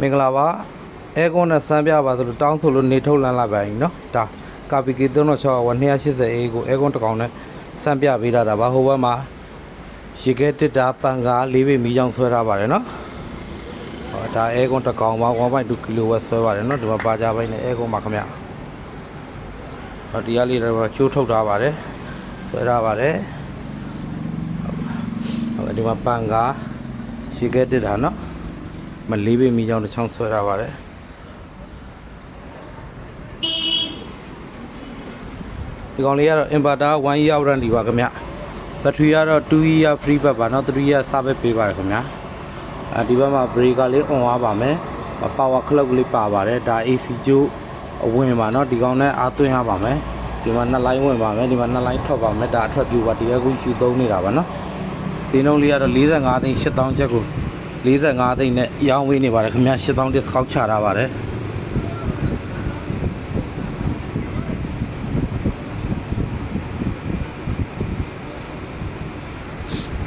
မင်္ဂလာပါအဲကွန်နဲ့စမ်းပြပါဆိုလို့တောင်းဆိုလို့နေထုတ်လန်းလာပါရင်နော်ဒါကာပီကီ306ဝ280အေးကိုအဲကွန်တစ်ကောင်နဲ့စမ်းပြပေးတာဒါပါဟိုဘက်မှာရေခဲတစ်တာပန်ကား၄ပေမီကြောင်ဆွဲထားပါတယ်နော်ဟောဒါအဲကွန်တစ်ကောင်မှာ1.2ကီလိုဝက်ဆွဲပါတယ်နော်ဒီမှာပါကြပိုင်းနဲ့အဲကွန်မှာခင်ဗျဟောဒီကလေးတော့ချိုးထုတ်ထားပါတယ်ဆွဲထားပါတယ်ဟောဒီမှာပန်ကားရေခဲတစ်တာနော် မလေးပေမီကြောင်တစ်ချောင်းဆွဲထားပါတယ်ဒီကောင်လေးကတော့ inverter 1 year warranty ပါခင်ဗျဘက်ထရီကတော့2 year free ဘက်ပါเนาะ3 year service ပေးပါတယ်ခင်ဗျအဲဒီဘက်မှာ breaker လေး on သွားပါမယ် power clock လေးပါပါတယ်ဒါ AC ကျိုးအဝင်ပါเนาะဒီကောင်နဲ့အားသွင်းရပါမယ်ဒီမှာနှစ်လိုင်းဝင်ပါမယ်ဒီမှာနှစ်လိုင်းထွက်ပါမယ်ဒါအထွက်ပြူပါတရားကူယူသုံးနေတာပါเนาะဈေးနှုန်းလေးကတော့45သိန်း8000ကျပ်ကို 45သိန်းနဲ့ရောင်းဝေးနေပါတယ်ခင်ဗျာ8000 discount ချထားပါတယ်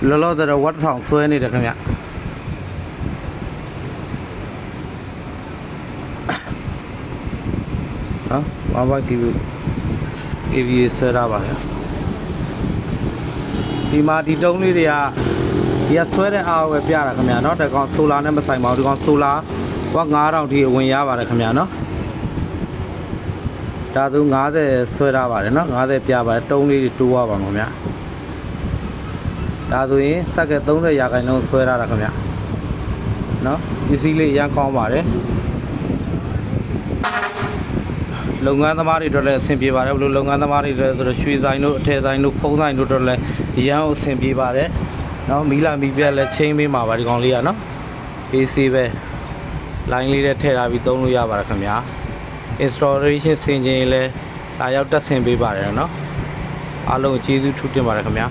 လောလောဆယ်တော့ဝတ်ထောင်ဆွဲနေတယ်ခင်ဗျနော်ဘာဘာကီဗီ AV ဆွဲထားပါလေဒီမှာဒီတုံးလေးတွေက ဒီကဆွဲတဲ့အားကိုပဲပြတာခင်ဗျာနော်တကောင်ဆိုလာနဲ့မဆိုင်ပါဘူးဒီကောင်ဆိုလာက9000ထိဝင်ရပါတယ်ခင်ဗျာနော်ဒါသူ90ဆွဲထားပါတယ်နော်90ပြပါတယ်တုံးလေးတွေတိုးရပါမှာခင်ဗျာဒါဆိုရင်စက်က30ရာခိုင်နှုန်းဆွဲထားတာခင်ဗျာနော်ပစ္စည်းလေးရမ်းကောင်းပါတယ်လုပ်ငန်းသမားတွေအတွက်လည်းအဆင်ပြေပါတယ်ဘယ်လိုလုပ်ငန်းသမားတွေလဲဆိုတော့ရွှေဆိုင်တို့အထည်ဆိုင်တို့ဖုံးဆိုင်တို့အတွက်လည်းရမ်းအဆင်ပြေပါတယ် နော်မီလာမီပြက်လည်းချင်းပေးမှာပါဒီကောင်လေးကနော် AC ပဲ line လေးနဲ့ထည့်ထားပြီးသုံးလို့ရပါတယ်ခင်ဗျာ installation ဆင်ခြင်လည်းဒါရောက်တက်ဆင်ပေးပါတယ်နော်အားလုံးကျေးဇူးထူးတင်ပါတယ်ခင်ဗျာ